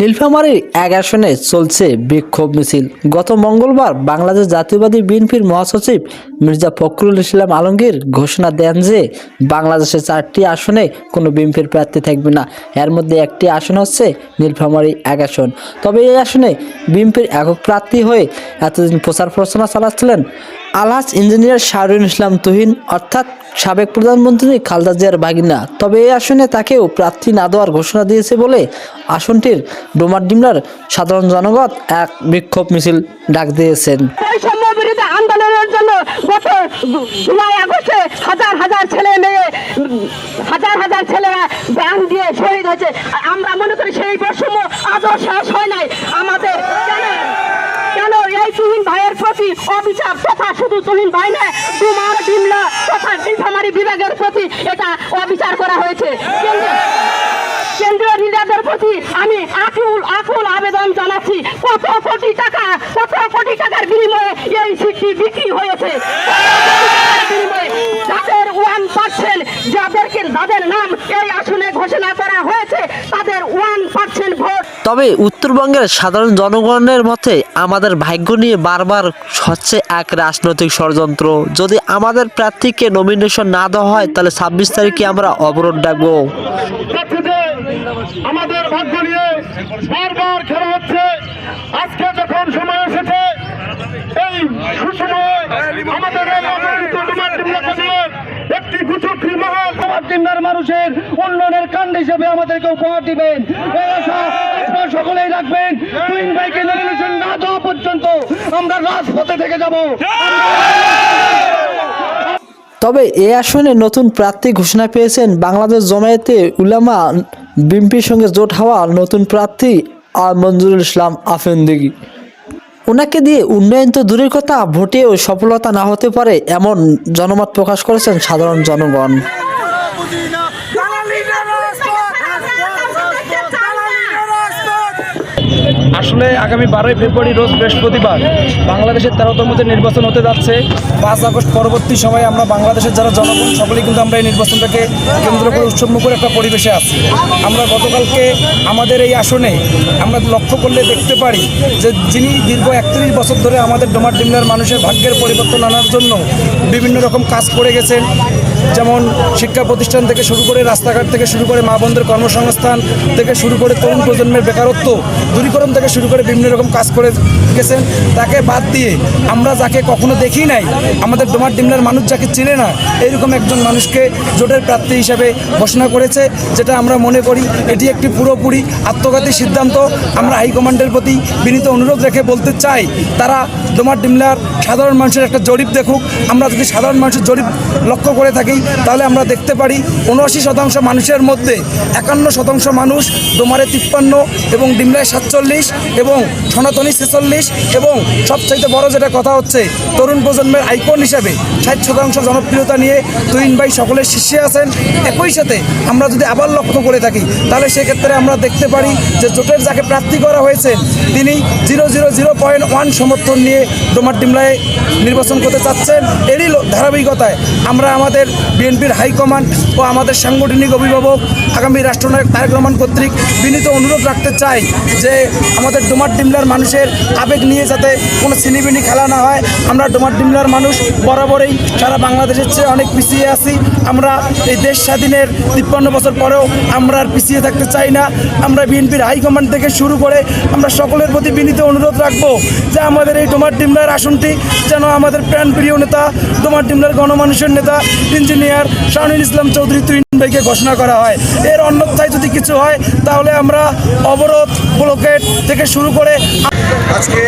নীলফামারীর এক আসনে চলছে বিক্ষোভ মিছিল। গত মঙ্গলবার বাংলাদেশ জাতীয়বাদী বিএনপির মহাসচিব মির্জা ফখরুল ইসলাম আলমগীর ঘোষণা দেন যে, বাংলাদেশের চারটি আসনে কোনো বিএনপির প্রার্থী থাকবে না। এর মধ্যে একটি আসন হচ্ছে নীলফামারী এক আসন। তবে এই আসনে বিএনপির একক প্রার্থী হয়ে এতদিন প্রচার প্রচারণা চালাচ্ছিলেন আলহাজ ইঞ্জিনিয়ার শাহরুল ইসলাম তুহিন, অর্থাৎ সাবেক প্রধানমন্ত্রী খালদা জিয়ার ভাগিনা তবে এই আসনে তাকেও প্রার্থী না দেওয়ার ঘোষণা দিয়েছে বলে আসনটির ডোমার ডিমলার সাধারণ জনগণ এক বিক্ষোভ মিছিল ডাক দিয়েছেন। জন্য জুলাই আগস্টে হাজার হাজার ছেলে মেয়ে, হাজার হাজার ব্যান দিয়ে আমরা মনে করি সেই বৈষম্য শেষ হয় নাই আমাদের কেন কেন এই তুহিন ভাইয়ের প্রতি অবিচার ভাই নয় ডুমার ডিমলা তথা নীলফামারী বিভাগের প্রতি এটা অবিচার করা হয়েছে। কেন্দ্রীয় রিজার্ভের প্রতি আমি আকুল আকুল আবেদন জানাচ্ছি। কত কোটি টাকা কত কোটি টাকার বিনিময়ে এই বিক্রি হয়েছে? যাদের ওয়ান পার্সেন্ট, যাদেরকে যাদের নাম এই আসনে ঘোষণা করা হয়েছে তাদের ওয়ান পার্সেন্ট ভোট তবে উত্তরবঙ্গের সাধারণ জনগণের মতে আমাদের ভাগ্য নিয়ে বারবার হচ্ছে এক রাজনৈতিক ষড়যন্ত্র। যদি আমাদের প্রার্থীকে নমিনেশন না দেওয়া হয়, তাহলে ছাব্বিশ তারিখে আমরা অবরোধ ডাকবো। আমাদের ভাগ্য নিয়ে বারবার খেলা হচ্ছে। আজকে যখন সময় এসেছে, এই সুসময়ে আমাদের মানুষের উন্নয়নের কাণ্ড হিসেবে আমাদেরকে উপহার দিবেন। এই সকলেই রাখবেন। তুইন ভাইকে নমিনেশন না দেওয়া পর্যন্ত আমরা রাজপথে থেকে যাব। তবে এ আসনে নতুন প্রার্থী ঘোষণা পেয়েছেন বাংলাদেশ জমায়েতে উলামা বিএনপির সঙ্গে জোট হওয়া নতুন প্রার্থী আর মঞ্জুরুল ইসলাম আফেন্দিগি। ওনাকে দিয়ে উন্নয়ন তো দূরের কথা ভোটেও সফলতা না হতে পারে এমন জনমত প্রকাশ করেছেন সাধারণ জনগণ। আসলে আগামী বারোই ফেব্রুয়ারি রোজ বৃহস্পতিবার বাংলাদেশের তেরোতম যে নির্বাচন হতে যাচ্ছে, পাঁচ আগস্ট পরবর্তী সময়ে আমরা বাংলাদেশের যারা জনগণ, সকলেই কিন্তু আমরা এই নির্বাচনটাকে কেন্দ্র করে উৎসবমুখর একটা পরিবেশে আছি। আমরা গতকালকে আমাদের এই আসনে আমরা লক্ষ্য করলে দেখতে পারি যে যিনি দীর্ঘ একত্রিশ বছর ধরে আমাদের ডোমার ডিমলার মানুষের ভাগ্যের পরিবর্তন আনার জন্য বিভিন্ন রকম কাজ করে গেছেন। যেমন শিক্ষা প্রতিষ্ঠান থেকে শুরু করে রাস্তাঘাট থেকে শুরু করে মা বোনদের কর্মসংস্থান থেকে শুরু করে তরুণ প্রজন্মের বেকারত্ব, দূরীকরণ থেকে শুরু করে বিভিন্ন রকম কাজ করে গেছেন, তাকে বাদ দিয়ে আমরা যাকে কখনো দেখি নাই, আমাদের ডোমার ডিমলার মানুষ যাকে চিনে না, এইরকম একজন মানুষকে জোটের প্রার্থী হিসাবে ঘোষণা করেছে, যেটা আমরা মনে করি এটি একটি পুরোপুরি আত্মঘাতী সিদ্ধান্ত। আমরা হাইকমান্ডের প্রতি বিনীত অনুরোধ রেখে বলতে চাই, তারা ডোমার ডিমলার সাধারণ মানুষের একটা জরিপ দেখুক। আমরা যদি সাধারণ মানুষের জরিপ লক্ষ্য করে থাকি, তাহলে আমরা দেখতে পারি উনআশি শতাংশ মানুষের মধ্যে একান্ন শতাংশ মানুষ ডোমারে তিপ্পান্ন এবং ডিমলায় সাতচল্লিশ এবং সনাতনী ছেচল্লিশ এবং সবচাইতে বড় যেটা কথা হচ্ছে, তরুণ প্রজন্মের আইকন হিসাবে ষাট শতাংশ জনপ্রিয়তা নিয়ে তুহিন ভাই সকলের শীর্ষে আছেন। একই সাথে আমরা যদি আবার লক্ষ্য করে থাকি, তাহলে সেক্ষেত্রে আমরা দেখতে পারি যে জোটের যাকে প্রার্থী করা হয়েছে, তিনি zero zero zero point one সমর্থন নিয়ে ডোমার ডিমলায় নির্বাচন করতে চাচ্ছেন। এরই ধারাবাহিকতায় আমরা আমাদের বিএনপির হাইকমান্ড ও আমাদের সাংগঠনিক অভিভাবক, আগামী রাষ্ট্রনায়ক তারেক রহমান কর্তৃক বিনীত অনুরোধ রাখতে চাই যে আমাদের ডোমার ডিমলার মানুষের আবেগ নিয়ে যাতে কোনো সিনিবিনি খেলা না হয়, আমরা ডোমার ডিমলার মানুষ বরাবরই সারা বাংলাদেশের চেয়ে অনেক পিছিয়ে আছি। আমরা এই দেশ স্বাধীনের তিপ্পান্ন বছর পরেও আমরা আর পিছিয়ে থাকতে চাই না। আমরা বিএনপির হাইকমান্ড থেকে শুরু করে আমরা সকলের প্রতি বিনীত অনুরোধ রাখব যে আমাদের এই ডোমার ডিমলার আসনটি যেন আমাদের প্রাণপ্রিয় নেতা, ডোমার ডিমলার গণমানুষের নেতা, ইঞ্জিনিয়ার শাহনুল ইসলাম চৌধুরী তুইন ভাইকে ঘোষণা করা হয়। এর অন্যথায় যদি কিছু হয়, তাহলে আমরা অবরোধ, ব্লকেট থেকে শুরু করে আজকে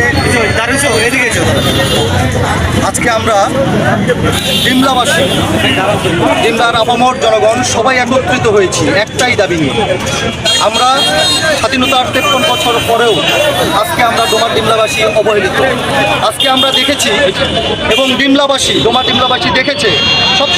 আজকে আমরা ডিমলাবাসী ডিমলার আপামর জনগণ সবাই একত্রিত হয়েছি, একটাই দাবি নিয়ে। আমরা স্বাধীনতার তেপ্পন বছর পরেও আজকে আমরা ডোমা ডিমলাবাসী অবহেলিত। আজকে আমরা দেখেছি এবং ডিমলাবাসী ডোমা ডিমলাবাসী দেখেছে, সব